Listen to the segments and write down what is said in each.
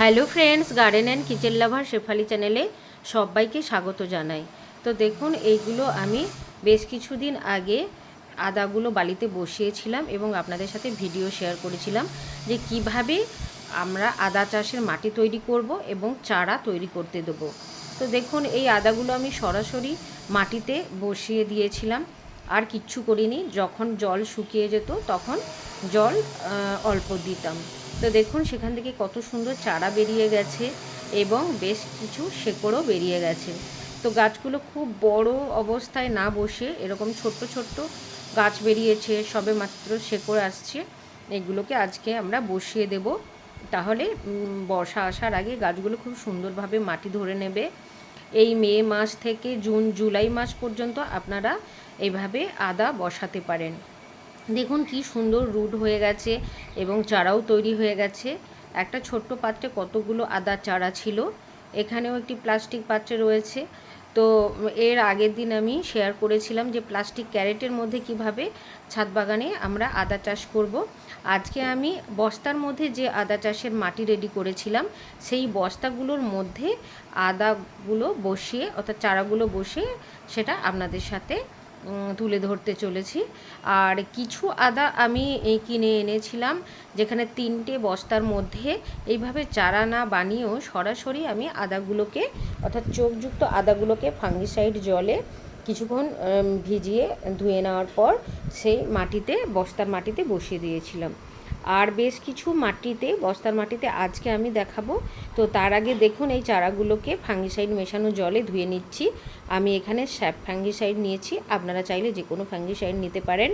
Hello friends, garden and kitchen lover Shefali চ্যানেলে সবাইকে স্বাগত জানাই। তো দেখুন, এইগুলো আমি বেশ কিছুদিন আগে আদাগুলো বালিতে বসিয়েছিলাম এবং আপনাদের সাথে ভিডিও শেয়ার করেছিলাম যে কীভাবে আমরা আদা চাষের মাটি তৈরি করব এবং চারা তৈরি করতে দেবো। তো দেখুন, এই আদাগুলো আমি সরাসরি মাটিতে বসিয়ে দিয়েছিলাম। আর কিচ্ছু করিনি, যখন জল শুকিয়ে যেত তখন জল অল্প দিতাম। তো দেখুন, সেখান থেকে কত সুন্দর চারা বেরিয়ে গেছে এবং বেশ কিছু শেকড়ও বেরিয়ে গেছে। তো গাছগুলো খুব বড় অবস্থায় না বসে এরকম ছোট্ট ছোট্ট গাছ বেরিয়েছে, সবে মাত্র শেকড় আসছে। এগুলোকে আজকে আমরা বসিয়ে দেব। তাহলে বর্ষা আসার আগে গাছগুলো খুব সুন্দরভাবে মাটি ধরে নেবে। এই মে মাস থেকে জুন, জুলাই মাস পর্যন্ত আপনারা এভাবে আদা বসাতে পারেন। দেখুন কি সুন্দর রুট হয়ে গেছে এবং চারাও তৈরি হয়ে গেছে। একটা ছোট্ট পাত্রে কতগুলো আদা চারা ছিল, এখানেও একটি প্লাস্টিক পাত্রে রয়েছে। তো এর আগের দিন আমি শেয়ার করেছিলাম যে প্লাস্টিক ক্যারেটের মধ্যে কীভাবে ছাদ বাগানে আমরা আদা চাষ করব। আজকে আমি বস্তার মধ্যে যে আদা চাষের মাটি রেডি করেছিলাম, সেই বস্তাগুলোর মধ্যে আদাগুলো বসিয়ে অর্থাৎ চারাগুলো বসিয়ে সেটা আপনাদের সাথে তুলে ধরতে চলেছি। আর কিছু আদা আমি কিনে এনেছিলাম, যেখানে তিনটে বস্তার মধ্যে এইভাবে চারা না বানিয়েও সরাসরি আমি আদাগুলোকে, অর্থাৎ চোখযুক্ত আদাগুলোকে ফাঙ্গিসাইড জলে কিছুক্ষণ ভিজিয়ে ধুয়ে নেওয়ার পর সেই মাটিতে, বস্তার মাটিতে বসিয়ে দিয়েছিলাম। আর বেশ কিছু মাটিতে, বস্তার মাটিতে আজকে আমি দেখাবো। তো তার আগে দেখুন, এই চারাগুলোকে ফাঙ্গিসাইড মেশানো জলে ধুয়ে নিচ্ছি। আমি এখানে স্যাপ ফাঙ্গিসাইড নিয়েছি। আপনারা চাইলে যে কোনো ফাঙ্গিসাইড নিতে পারেন।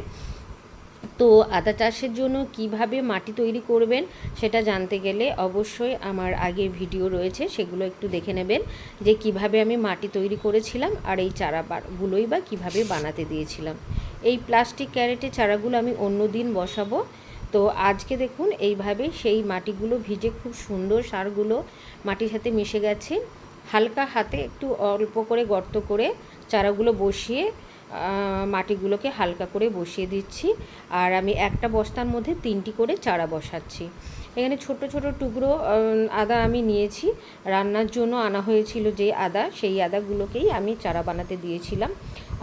তো আদা চাষের জন্য কীভাবে মাটি তৈরি করবেন, সেটা জানতে গেলে অবশ্যই আমার আগের ভিডিও রয়েছে, সেগুলো একটু দেখে নেবেন যে কীভাবে আমি মাটি তৈরি করেছিলাম আর এই চারাগুলোই বা কীভাবে বানাতে দিয়েছিলাম। এই প্লাস্টিক ক্যারেটে চারাগুলো আমি অন্য দিন বসাবো। তো আজকে দেখুন এইভাবে সেই মাটিগুলো ভিজে খুব সুন্দর সারগুলো মাটির সাথে মিশে গেছে। হালকা হাতে একটু অল্প করে গর্ত করে চারাগুলো বসিয়ে মাটিগুলোকে হালকা করে বসিয়ে দিচ্ছি। আর আমি একটা বস্তার মধ্যে তিনটি করে চারা বসাচ্ছি। এখানে ছোট ছোট টুকরো আদা আমি নিয়েছি। রান্নার জন্য আনা হয়েছিল যে আদা, সেই আদাগুলোকেই আমি চারা বানাতে দিয়েছিলাম।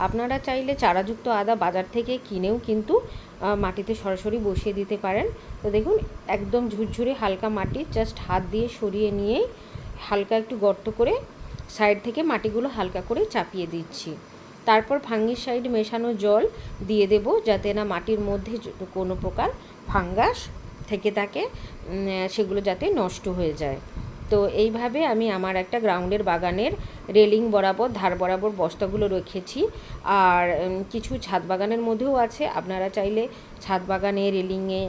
আপনারা চাইলে চারাযুক্ত আদা বাজার থেকে কিনেও কিন্তু মাটিতে সরাসরি বসিয়ে দিতে পারেন। তো দেখুন, একদম ঝুরঝুরে হালকা মাটি জাস্ট হাত দিয়ে সরিয়ে নিয়েই হালকা একটু গর্ত করে সাইড থেকে মাটিগুলো হালকা করে চাপিয়ে দিচ্ছি। তারপর ফাঙ্গিসাইড মেশানো জল দিয়ে দেব যাতে না মাটির মধ্যে কোনো প্রকার ফাঙ্গাস থেকে থাকে সেগুলো যাতে নষ্ট হয়ে যায়। তো এইভাবে আমি আমার একটা গ্রাউন্ডের বাগানের রেলিং বরাবর, ধার বরাবর বস্তাগুলো রেখেছি। আর কিছু ছাদ বাগানের মধ্যেও আছে। আপনারা চাইলে ছাদ বাগানে, রেলিংয়ে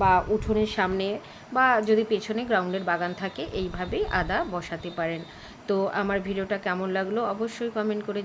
বা উঠোনের সামনে বা যদি পেছনে গ্রাউন্ডের বাগান থাকে, এইভাবেই আদা বসাতে পারেন। তো আমার ভিডিওটা কেমন লাগল অবশ্যই কমেন্ট করে